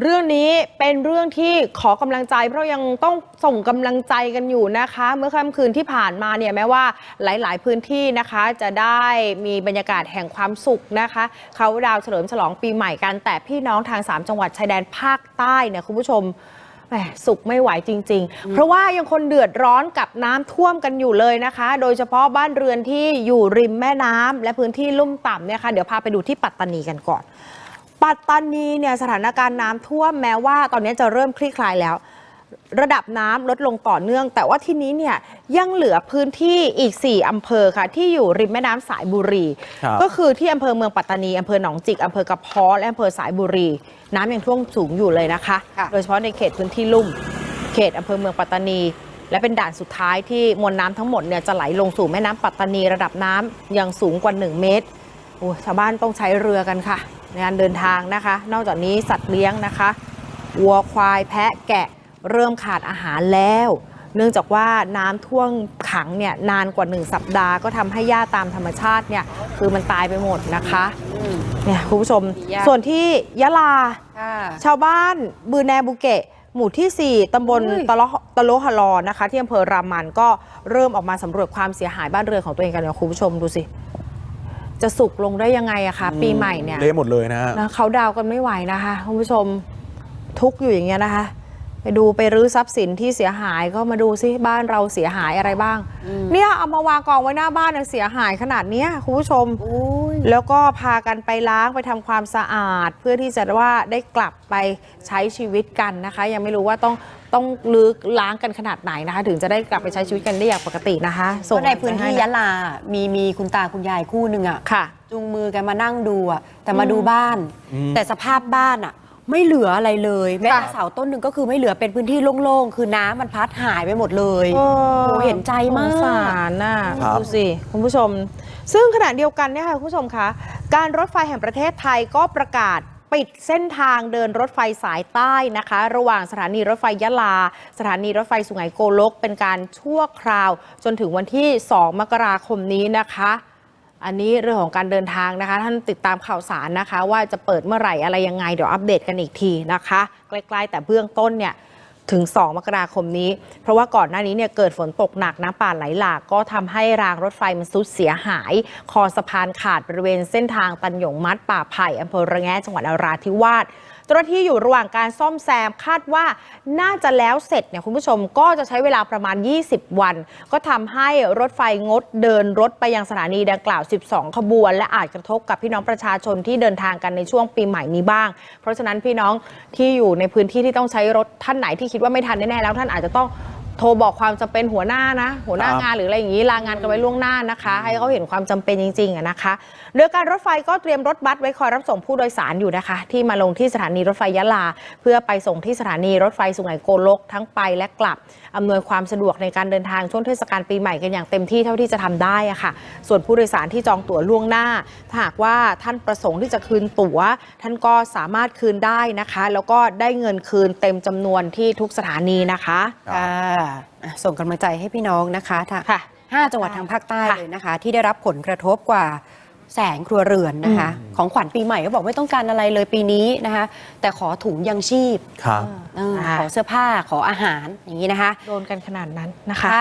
เรื่องนี้เป็นเรื่องที่ขอกำลังใจ เพราะยังต้องส่งกำลังใจกันอยู่นะคะ เมื่อค่ำคืนที่ผ่านมาเนี่ยแม้ว่าหลาย ๆ พื้นที่นะคะ จะได้มีบรรยากาศแห่งความสุขนะคะเขาดาวเฉลิมฉลองปีใหม่กัน แต่พี่น้องทาง 3 จังหวัดชายแดนภาคใต้เนี่ยคุณผู้ชมแหมสุขไม่ไหวจริง ๆ เพราะว่ายังคนเดือดร้อนกับน้ำท่วมกันอยู่เลยนะคะ โดยเฉพาะบ้านเรือนที่อยู่ริมแม่น้ำและพื้นที่ลุ่มต่ำเนี่ยค่ะเดี๋ยวพาไปดูที่ปัตตานีกันก่อน ปัตตานีเนี่ยสถานการณ์น้ำท่วมแม้ว่าตอนนี้จะเริ่มคลี่คลายแล้ว ระดับน้ำลดลงต่อเนื่อง แต่ว่าที่นี้เนี่ยยังเหลือพื้นที่อีก 4อำเภอค่ะ ที่อยู่ริมแม่น้ำสายบุรี ครับ ก็คือที่อำเภอเมืองปัตตานีอำเภอหนองจิกอำเภอกระเพาะและอำเภอสายบุรี น้ำยังท่วมสูงอยู่เลยนะคะ ค่ะ โดยเฉพาะในเขตพื้นที่ลุ่ม เขตอำเภอเมืองปัตตานี และเป็นด่านสุดท้ายที่มวลน้ำทั้งหมดเนี่ยจะไหลลงสู่แม่น้ำปัตตานี ระดับน้ำยังสูงกว่า 1 เมตรโอ้ยชาวบ้านต้องใช้เรือกันค่ะ ในการเดินทางนะคะ นอกจากนี้สัตว์เลี้ยงนะคะวัวควายแพะแกะเริ่มขาดอาหารแล้ว เนื่องจากว่าน้ำท่วมขังเนี่ยนานกว่า 1 สัปดาห์ก็ทำให้หญ้าตามธรรมชาติเนี่ยคือมันตายไปหมดนะคะเนี่ยคุณผู้ชมหญ้าส่วนที่ยะลาค่ะชาวบ้านบือแนบุเกะหมู่ที่ 4 ตำบลอุ้ยตะโลตะโลฮะลอนะคะ ที่อำเภอรามันก็เริ่มออกมาสำรวจความเสียหายบ้านเรือนของตัวเองกันเนี่ยคุณผู้ชมดูสิ จะสุกลงได้ยังไงอะคะปีใหม่เนี่ยเละหมดเลยนะฮะ นะเขาดาวน์กันไม่ไหวนะคะคุณผู้ชมทุกข์อยู่อย่างเงี้ยนะคะ ไปดูไปรื้อทรัพย์สินที่เสียหายก็มาดูซิบ้านเราเสียหายอะไรบ้าง เนี่ยเอามาวางกองไว้หน้าบ้านเนี่ยเสียหายขนาดเนี้ยคุณผู้ชมอุ้ยแล้วก็พากันไปล้างไปทำความสะอาด เพื่อที่จะว่าได้กลับไปใช้ชีวิตกันนะคะ ยังไม่รู้ว่าต้องต้องลึกล้างกันขนาดไหนนะคะ ถึงจะได้กลับไปใช้ชีวิตกันได้อย่างปกตินะคะเพราะในพื้นที่กำลังใจยะลา มีมีคุณตาคุณยายคู่หนึ่งอะค่ะจูงมือกันมานั่งดูอะแต่มาดูบ้านอืมแต่สภาพบ้านอะ ไม่เหลืออะไรเลยแม้แต่ค่ะเสาต้นหนึ่งก็คือไม่เหลือเป็นพื้นที่โล่งๆ คือน้ำมันพัดหายไปหมดเลยโอ้โอ้เห็นใจมาก สงสารน่ะครับ ดูสิ คุณผู้ชม ซึ่งขณะเดียวกันเนี่ยค่ะคุณผู้ชมคะการรถไฟแห่งประเทศไทยก็ประกาศปิดเส้นทางเดินรถไฟสายใต้นะคะ ระหว่างสถานีรถไฟยะลา สถานีรถไฟสุไหงโกลก เป็นการชั่วคราว จนถึงวันที่ 2 มกราคมนี้นะคะ อันนี้เรื่องของการเดินทางนะคะ ท่านติดตามข่าวสารนะคะ ว่าจะเปิดเมื่อไหร่อะไรยังไง เดี๋ยวอัปเดตกันอีกทีนะคะ ใกล้ๆ แต่เบื้องต้นเนี่ยถึง 2 มกราคมนี้ เพราะว่าก่อนหน้านี้เนี่ยเกิดฝนตกหนักน้ำป่าไหลหลากก็ทำให้รางรถไฟมันซุดเสียหาย คอสะพานขาดบริเวณเส้นทางตันหยงมัดป่าไผ่อำเภอระแงะจังหวัดนราธิวาส เจ้าหน้าที่อยู่ระหว่างการซ่อมแซมคาดว่าน่าจะแล้วเสร็จเนี่ยคุณผู้ชมก็จะใช้เวลาประมาณ 20 วัน ก็ทำให้รถไฟงดเดินรถไปยังสถานีดังกล่าว 12 ขบวน และอาจกระทบกับพี่น้องประชาชนที่เดินทางกันในช่วงปีใหม่นี้บ้าง เพราะฉะนั้นพี่น้องที่อยู่ในพื้นที่ที่ต้องใช้รถท่านไหนที่คิดว่าไม่ทันแน่ๆแล้วท่านอาจจะต้อง โทรบอกความจำเป็นหัวหน้านะ หัวหน้าครับ งานหรืออะไรอย่างนี้ลางานกันไว้ล่วงหน้านะคะ ให้เขาเห็นความจำเป็นจริงๆอะนะคะ โดยการรถไฟก็เตรียมรถบัสไว้คอยรับส่งผู้โดยสารอยู่นะคะ ที่มาลงที่สถานีรถไฟยะลา เพื่อไปส่งที่สถานีรถไฟสุไหงโกลกทั้งไปและกลับอำนวยความสะดวกในการเดินทางช่วงเทศกาลปีใหม่กันอย่างเต็มที่เท่าที่จะทำได้อะค่ะ ส่วนผู้โดยสารที่จองตั๋วล่วงหน้า ถ้าหากว่าท่านประสงค์ที่จะคืนตั๋ว ท่านก็สามารถคืนได้นะคะ แล้วก็ได้เงินคืนเต็มจำนวนที่ทุกสถานีนะคะ ค่ะส่งกำลังใจให้พี่น้องนะคะทางห้าจังหวัดทางภาคใต้เลยนะคะ ที่ได้รับผลกระทบกว่าแสงครัวเรือนนะคะ ของขวัญปีใหม่ก็บอกไม่ต้องการอะไรเลยปีนี้นะคะ แต่ขอถุงยังชีพขอเสื้อผ้าขออาหารอย่างนี้นะคะ โดนกันขนาดนั้นนะคะ